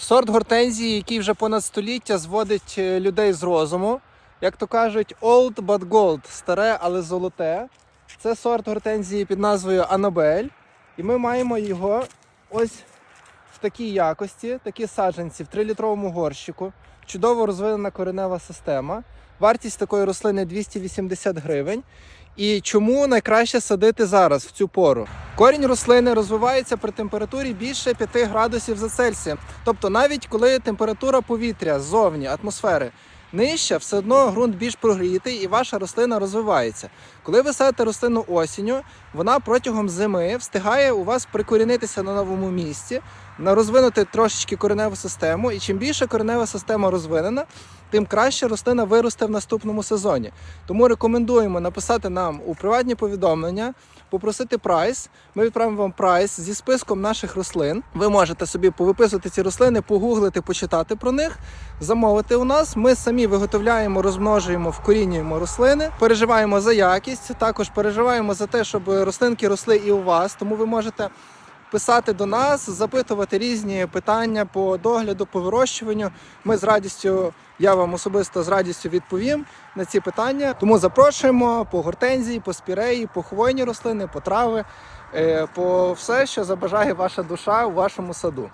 Сорт гортензії, який вже понад століття зводить е, людей з розуму. Як то кажуть, old but gold, старе, але золоте. Це сорт гортензії під назвою Анабель. І ми маємо його ось в такій якості, такі саджанці в 3-літровому горщику. Чудово розвинена коренева система. Вартість такої рослини 280 гривень. І чому найкраще садити зараз в цю пору? Корінь рослини розвивається при температурі більше 5 градусів за Цельсієм. Тобто, навіть коли температура повітря ззовні атмосфери нижча, все одно ґрунт більш прогрітий і ваша рослина розвивається. Коли ви садите рослину осінню, вона протягом зими встигає у вас прикорінитися на новому місці, розвинути трошечки кореневу систему. І чим більше коренева система розвинена, тим краще рослина виросте в наступному сезоні. Тому рекомендуємо написати нам у приватні повідомлення, попросити прайс. Ми відправимо вам прайс зі списком наших рослин. Ви можете собі повиписувати ці рослини, погуглити, почитати про них, замовити у нас. Ми самі виготовляємо, розмножуємо, вкорінюємо рослини, переживаємо за якість. Також переживаємо за те, щоб рослинки росли і у вас. Тому ви можете писати до нас, запитувати різні питання по догляду, по вирощуванню. Ми з радістю, я вам особисто з радістю відповім на ці питання. Тому запрошуємо по гортензії, по спіреї, по хвойні рослини, по трави, е, по все, що забажає ваша душа у вашому саду.